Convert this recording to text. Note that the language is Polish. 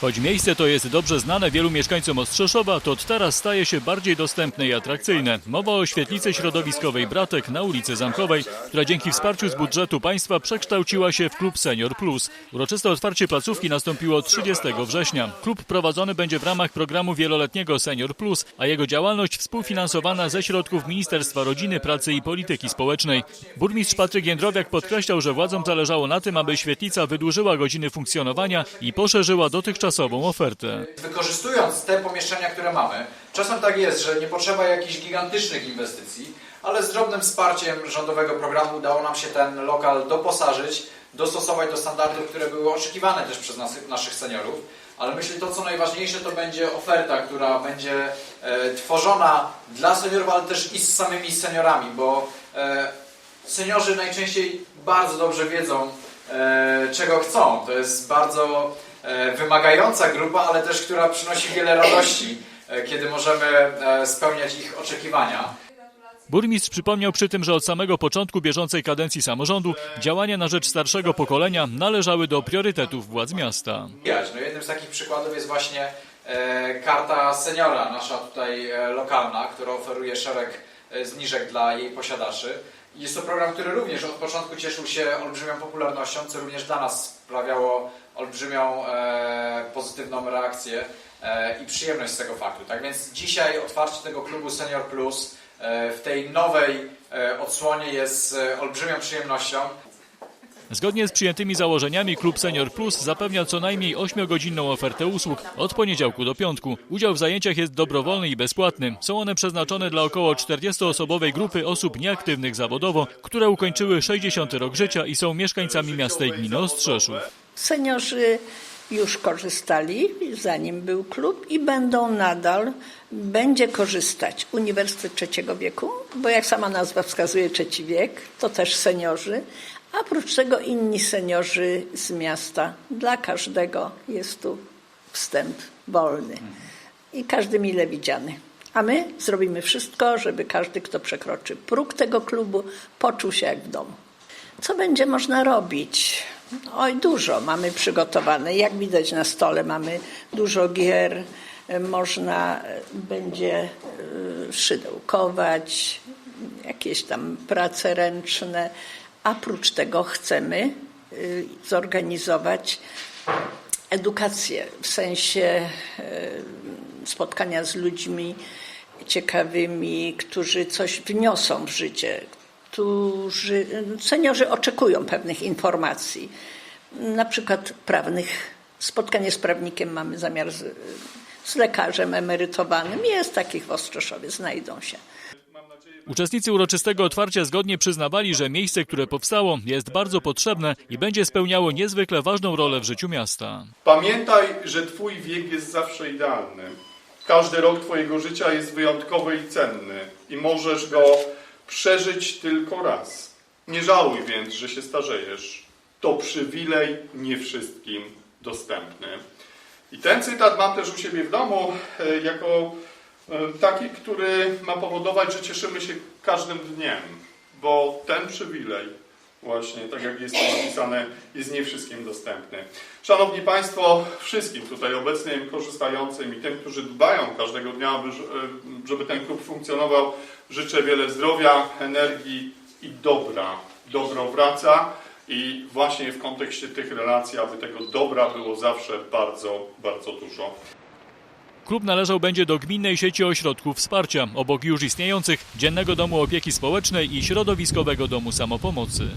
Choć miejsce to jest dobrze znane wielu mieszkańcom Ostrzeszowa, to od teraz staje się bardziej dostępne i atrakcyjne. Mowa o świetlicy środowiskowej Bratek na ulicy Zamkowej, która dzięki wsparciu z budżetu państwa przekształciła się w klub Senior Plus. Uroczyste otwarcie placówki nastąpiło 30 września. Klub prowadzony będzie w ramach programu wieloletniego Senior Plus, a jego działalność współfinansowana ze środków Ministerstwa Rodziny, Pracy i Polityki Społecznej. Burmistrz Patryk Jędrowiak podkreślał, że władzom zależało na tym, aby świetlica wydłużyła godziny funkcjonowania i poszerzyła dotychczasową ofertę. Wykorzystując te pomieszczenia, które mamy, czasem tak jest, że nie potrzeba jakichś gigantycznych inwestycji, ale z drobnym wsparciem rządowego programu udało nam się ten lokal doposażyć, dostosować do standardów, które były oczekiwane też przez nas, naszych seniorów. Ale myślę, to co najważniejsze, to będzie oferta, która będzie e, tworzona dla seniorów, ale też i z samymi seniorami, bo e, seniorzy najczęściej bardzo dobrze wiedzą, e, czego chcą. To jest bardzo wymagająca grupa, ale też która przynosi wiele radości, e, kiedy możemy e, spełniać ich oczekiwania. Burmistrz przypomniał przy tym, że od samego początku bieżącej kadencji samorządu działania na rzecz starszego pokolenia należały do priorytetów władz miasta. No jednym z takich przykładów jest właśnie e, karta seniora, nasza tutaj e, lokalna, która oferuje szereg e, zniżek dla jej posiadaczy. Jest to program, który również od początku cieszył się olbrzymią popularnością, co również dla nas sprawiało olbrzymią e, pozytywną reakcję e, i przyjemność z tego faktu. Tak więc dzisiaj otwarcie tego klubu Senior Plus e, w tej nowej e, odsłonie jest e, olbrzymią przyjemnością. Zgodnie z przyjętymi założeniami Klub Senior Plus zapewnia co najmniej 8-godzinną ofertę usług od poniedziałku do piątku. Udział w zajęciach jest dobrowolny i bezpłatny. Są one przeznaczone dla około 40-osobowej grupy osób nieaktywnych zawodowo, które ukończyły 60 rok życia i są mieszkańcami miasta i gminy Ostrzeszów. Seniorzy już korzystali, zanim był klub i będą nadal, będzie korzystać Uniwersytet Trzeciego Wieku, bo jak sama nazwa wskazuje trzeci wiek, to też seniorzy, a oprócz tego inni seniorzy z miasta. Dla każdego jest tu wstęp wolny i każdy mile widziany. A my zrobimy wszystko, żeby każdy, kto przekroczy próg tego klubu, poczuł się jak w domu. Co będzie można robić? Oj, dużo mamy przygotowane. Jak widać na stole mamy dużo gier. Można e, będzie e, szydełkować, jakieś tam prace ręczne. A prócz tego chcemy e, zorganizować edukację w sensie e, spotkania z ludźmi ciekawymi, którzy coś wniosą w życie, którzy seniorzy oczekują pewnych informacji, na przykład prawnych. Spotkanie z prawnikiem mamy zamiar z, z lekarzem emerytowanym. Jest takich w Ostrzeszowie, znajdą się. Uczestnicy uroczystego otwarcia zgodnie przyznawali, że miejsce, które powstało, jest bardzo potrzebne i będzie spełniało niezwykle ważną rolę w życiu miasta. Pamiętaj, że Twój wiek jest zawsze idealny. Każdy rok Twojego życia jest wyjątkowy i cenny i możesz go przeżyć tylko raz. Nie żałuj więc, że się starzejesz. To przywilej nie wszystkim dostępny. I ten cytat mam też u siebie w domu e, jako taki, który ma powodować, że cieszymy się każdym dniem, bo ten przywilej Właśnie, tak jak jest napisane, jest nie wszystkim dostępny. Szanowni Państwo, wszystkim tutaj obecnym, korzystającym i tym, którzy dbają każdego dnia, aby, żeby ten klub funkcjonował, życzę wiele zdrowia, energii i dobra. Dobro wraca i właśnie w kontekście tych relacji, aby tego dobra było zawsze bardzo, bardzo dużo. Klub należał będzie do gminnej sieci ośrodków wsparcia, obok już istniejących Dziennego Domu Opieki Społecznej i Środowiskowego Domu Samopomocy.